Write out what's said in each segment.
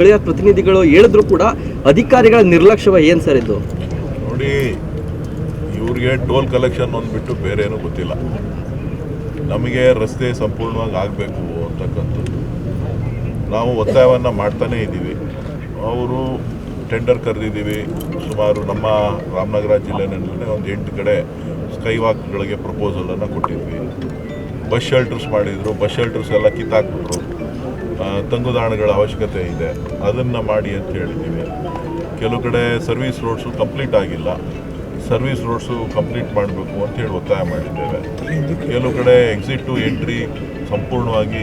ಸ್ಥಳೀಯ ಪ್ರತಿನಿಧಿಗಳು ಹೇಳಿದ್ರು ಕೂಡ ಅಧಿಕಾರಿಗಳ ನಿರ್ಲಕ್ಷ್ಯವೇ ಏನು ಸರ್ ಇದು? ನೋಡಿ, ಇವ್ರಿಗೆ ಟೋಲ್ ಕಲೆಕ್ಷನ್ ಅಂದ್ಬಿಟ್ಟು ಬೇರೆ ಏನೂ ಗೊತ್ತಿಲ್ಲ. ನಮಗೆ ರಸ್ತೆ ಸಂಪೂರ್ಣವಾಗಿ ಆಗಬೇಕು ಅಂತಕ್ಕಂಥದ್ದು. ನಾವು ಒತ್ತಾಯವನ್ನು ಮಾಡ್ತಾನೇ ಇದ್ದೀವಿ. ಅವರು ಟೆಂಡರ್ ಕರೆದಿದ್ದೀವಿ. ಸುಮಾರು ನಮ್ಮ ರಾಮನಗರ ಜಿಲ್ಲೆನಲ್ಲೇ ಒಂದು ಎಂಟು ಕಡೆ ಸ್ಕೈವಾಕ್ಗಳಿಗೆ ಪ್ರಪೋಸಲನ್ನು ಕೊಟ್ಟಿದ್ವಿ. ಬಸ್ ಶೆಲ್ಟರ್ಸ್ ಮಾಡಿದರು. ಬಸ್ ಶೆಲ್ಟರ್ಸ್ ಎಲ್ಲ ಕಿತ್ತಾಕ್ಬಿಟ್ರು. ತಂಗುದಾಣಗಳ ಅವಶ್ಯಕತೆ ಇದೆ. ಅದನ್ನು ಮಾಡಿ ಅಂತ ಹೇಳಿದ್ದೀವಿ. ಕೆಲವು ಕಡೆ ಸರ್ವಿಸ್ ರೋಡ್ಸು ಕಂಪ್ಲೀಟ್ ಆಗಿಲ್ಲ. ಸರ್ವಿಸ್ ರೋಡ್ಸು ಕಂಪ್ಲೀಟ್ ಮಾಡಬೇಕು ಅಂತ ಹೇಳಿ ಒತ್ತಾಯ ಮಾಡಿದ್ದೇವೆ. ಕೆಲವು ಕಡೆ ಎಕ್ಸಿಟ್ ಟು ಎಂಟ್ರಿ ಸಂಪೂರ್ಣವಾಗಿ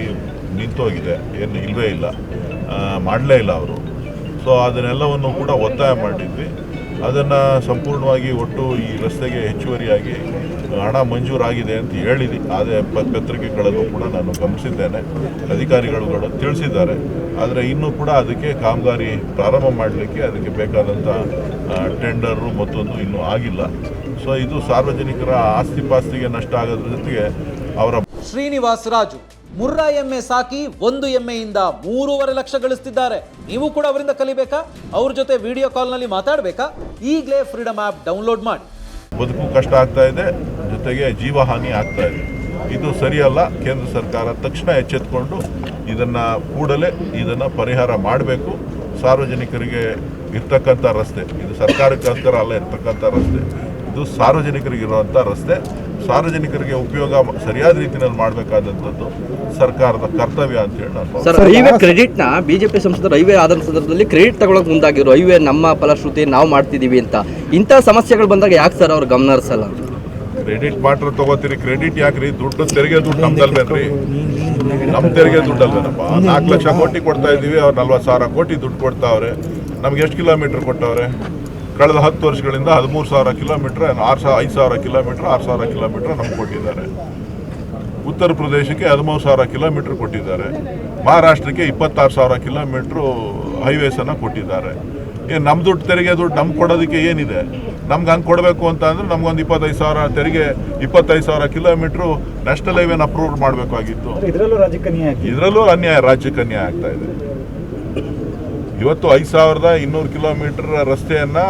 ನಿಂತೋಗಿದೆ ಏನು ಇಲ್ಲವೇ ಇಲ್ಲ. ಮಾಡಲೇ ಇಲ್ಲ ಅವರು. ಸೊ ಅದನ್ನೆಲ್ಲವನ್ನು ಕೂಡ ಒತ್ತಾಯ ಮಾಡಿದ್ವಿ. ಅದನ್ನು ಸಂಪೂರ್ಣವಾಗಿ ಒಟ್ಟು ಈ ರಸ್ತೆಗೆ ಹೆಚ್ಚುವರಿಯಾಗಿ ಹಣ ಮಂಜೂರಾಗಿದೆ ಅಂತ ಹೇಳಿದೆ. ಪ- ಪತ್ರಿಕೆಗಳಲ್ಲೂ ಕೂಡ ನಾನು ಗಮನಿಸಿದ್ದೇನೆ. ಅಧಿಕಾರಿಗಳು ತಿಳಿಸಿದ್ದಾರೆ. ಆದರೆ ಇನ್ನೂ ಕೂಡ ಅದಕ್ಕೆ ಕಾಮಗಾರಿ ಪ್ರಾರಂಭ ಮಾಡಲಿಕ್ಕೆ ಅದಕ್ಕೆ ಬೇಕಾದಂಥ ಟೆಂಡರು ಮತ್ತೊಂದು ಇನ್ನೂ ಆಗಿಲ್ಲ. ಸೊ ಇದು ಸಾರ್ವಜನಿಕರ ಆಸ್ತಿ ಪಾಸ್ತಿಗೆ ನಷ್ಟ ಆಗೋದ್ರ ಜೊತೆಗೆ ಅವರ ಶ್ರೀನಿವಾಸ್ ರಾಜು ಮುರ್ರಾ ಎಮ್ಮೆ ಸಾಕಿ ಒಂದು ಎಮ್ಮೆಯಿಂದ ಮೂರುವರೆ ಲಕ್ಷ ಗಳಿಸ್ತಿದ್ದಾರೆ. ನೀವು ಕೂಡ ಅವರಿಂದ ಕಲಿಬೇಕಾ? ಅವ್ರ ಜೊತೆ ವಿಡಿಯೋ ಕಾಲ್ನಲ್ಲಿ ಮಾತಾಡಬೇಕಾ? ಈಗಲೇ ಫ್ರೀಡಮ್ ಆ್ಯಪ್ ಡೌನ್ಲೋಡ್ ಮಾಡಿ. ಬದುಕು ಕಷ್ಟ ಆಗ್ತಾ ಇದೆ, ಜೊತೆಗೆ ಜೀವಹಾನಿ ಆಗ್ತಾ ಇದೆ. ಇದು ಸರಿಯಲ್ಲ, ಕೇಂದ್ರ ಸರ್ಕಾರ ತಕ್ಷಣ ಎಚ್ಚೆತ್ಕೊಂಡು ಇದನ್ನು ಕೂಡಲೇ ಇದನ್ನು ಪರಿಹಾರ ಮಾಡಬೇಕು. ಸಾರ್ವಜನಿಕರಿಗೆ ಇರ್ತಕ್ಕಂಥ ರಸ್ತೆ, ಇದು ಸರ್ಕಾರಕ್ಕೋಸ್ಕರ ಅಲ್ಲ, ಇರ್ತಕ್ಕಂಥ ರಸ್ತೆ. ಇದು ಸಾರ್ವಜನಿಕರಿಗೆ ಇರುವಂಥ ರಸ್ತೆ. ಸಾರ್ವಜನಿಕರಿಗೆ ಉಪಯೋಗ ಸರಿಯಾದ ರೀತಿಯಲ್ಲಿ ಮಾಡಬೇಕಾದಂಥದ್ದು ಸರ್ಕಾರದ ಕರ್ತವ್ಯ ಅಂತ ಹೇಳಿ. ಸರ್ ಹೈವೇ ಕ್ರೆಡಿಟ್ನ ಬಿಜೆಪಿ ಸಂಸದರು ರೈಲ್ವೆ ಆದ ಸಂದರ್ಭದಲ್ಲಿ ಕ್ರೆಡಿಟ್ ತಗೊಳಕ್ ಮುಂದಾಗಿರು ರೈಲ್ವೆ ನಮ್ಮ ಫಲಶ್ರುತಿ ನಾವು ಮಾಡ್ತಿದೀವಿ ಅಂತ. ಇಂಥ ಸಮಸ್ಯೆಗಳು ಬಂದಾಗ ಯಾಕೆ ಸರ್ ಅವ್ರು ಗಮನ ಹರಿಸಲ್ಲ? ಕ್ರೆಡಿಟ್ ಮಾತ್ರ ತಗೋತೀರಿ ಕ್ರೆಡಿಟ್ ಯಾಕ್ರಿ? ದುಡ್ಡು ತೆರಿಗೆ ದುಡ್ಡು ನಮ್ದಲ್ವೇನ್ರಿ? ನಮ್ ತೆರಿಗೆ ದುಡ್ಡಲ್ವೇನಪ್ಪ? ನಾಲ್ಕು ಲಕ್ಷ ಕೋಟಿ ಕೊಡ್ತಾ ಇದೀವಿ ಅವ್ರು ನಲ್ವತ್ತು ಸಾವಿರ ಕೋಟಿ ದುಡ್ಡು ಕೊಡ್ತಾವ್ರೆ. ನಮ್ಗೆ ಎಷ್ಟು ಕಿಲೋಮೀಟರ್ ಕೊಟ್ಟವ್ರೆ? ಕಳೆದ ಹತ್ತು ವರ್ಷಗಳಿಂದ ಹದಿಮೂರು ಸಾವಿರ ಕಿಲೋಮೀಟ್ರ್ ಆರು ಸಾವಿರ ಐದು ಸಾವಿರ ಕಿಲೋಮೀಟ್ರ್ ಆರು ಸಾವಿರ ಕಿಲೋಮೀಟ್ರ್ ನಮ್ಗೆ ಕೊಟ್ಟಿದ್ದಾರೆ. ಉತ್ತರ ಪ್ರದೇಶಕ್ಕೆ ಹದಿಮೂರು ಸಾವಿರ ಕಿಲೋಮೀಟ್ರ್ ಕೊಟ್ಟಿದ್ದಾರೆ. ಮಹಾರಾಷ್ಟ್ರಕ್ಕೆ ಇಪ್ಪತ್ತಾರು ಸಾವಿರ ಕಿಲೋಮೀಟ್ರು ಹೈವೇಸನ್ನು ಕೊಟ್ಟಿದ್ದಾರೆ. ಏನು ನಮ್ಮ ದುಡ್ಡು ತೆರಿಗೆ ದುಡ್ಡು ನಮ್ಗೆ ಕೊಡೋದಕ್ಕೆ ಏನಿದೆ? ನಮ್ಗೆ ಹಂಗೆ ಕೊಡಬೇಕು ಅಂತ ಅಂದರೆ ನಮ್ಗೊಂದು ಇಪ್ಪತ್ತೈದು ಸಾವಿರ ತೆರಿಗೆ ಇಪ್ಪತ್ತೈದು ಸಾವಿರ ಕಿಲೋಮೀಟ್ರು ನ್ಯಾಷನಲ್ ಹೈವೇನ ಅಪ್ರೂವ್ ಮಾಡಬೇಕಾಗಿತ್ತು. ಇದರಲ್ಲೂ ರಾಜ್ಯಕ್ಕೆ ಅನ್ಯಾಯ ಆಗಿದೆ ಇದರಲ್ಲೂ ಅನ್ಯಾಯ ರಾಜ್ಯಕ್ಕೆ ಅನ್ಯಾಯ ಆಗ್ತಾ ಇದೆ. ಇವತ್ತು ಐದು ಸಾವಿರದ ಇನ್ನೂರು ಕಿಲೋಮೀಟರ್ ರಸ್ತೆಯನ್ನು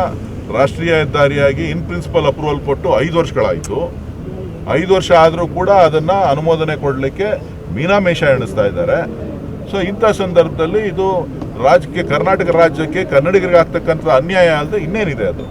ರಾಷ್ಟ್ರೀಯ ಹೆದ್ದಾರಿಯಾಗಿ ಇನ್ ಪ್ರಿನ್ಸಿಪಲ್ ಅಪ್ರೂವಲ್ ಕೊಟ್ಟು ಐದು ವರ್ಷಗಳಾಯಿತು. ಐದು ವರ್ಷ ಆದರೂ ಕೂಡ ಅದನ್ನು ಅನುಮೋದನೆ ಕೊಡಲಿಕ್ಕೆ ಮೀನಾಮೇಷ ಎಣಿಸ್ತಾ ಇದ್ದಾರೆ. ಸೊ ಇಂಥ ಸಂದರ್ಭದಲ್ಲಿ ಇದು ರಾಜ್ಯಕ್ಕೆ, ಕರ್ನಾಟಕ ರಾಜ್ಯಕ್ಕೆ ಕನ್ನಡಿಗರಿಗೆ ಆಗ್ತಕ್ಕಂಥ ಅನ್ಯಾಯ ಅಲ್ಲದೆ ಇನ್ನೇನಿದೆ ಅದು.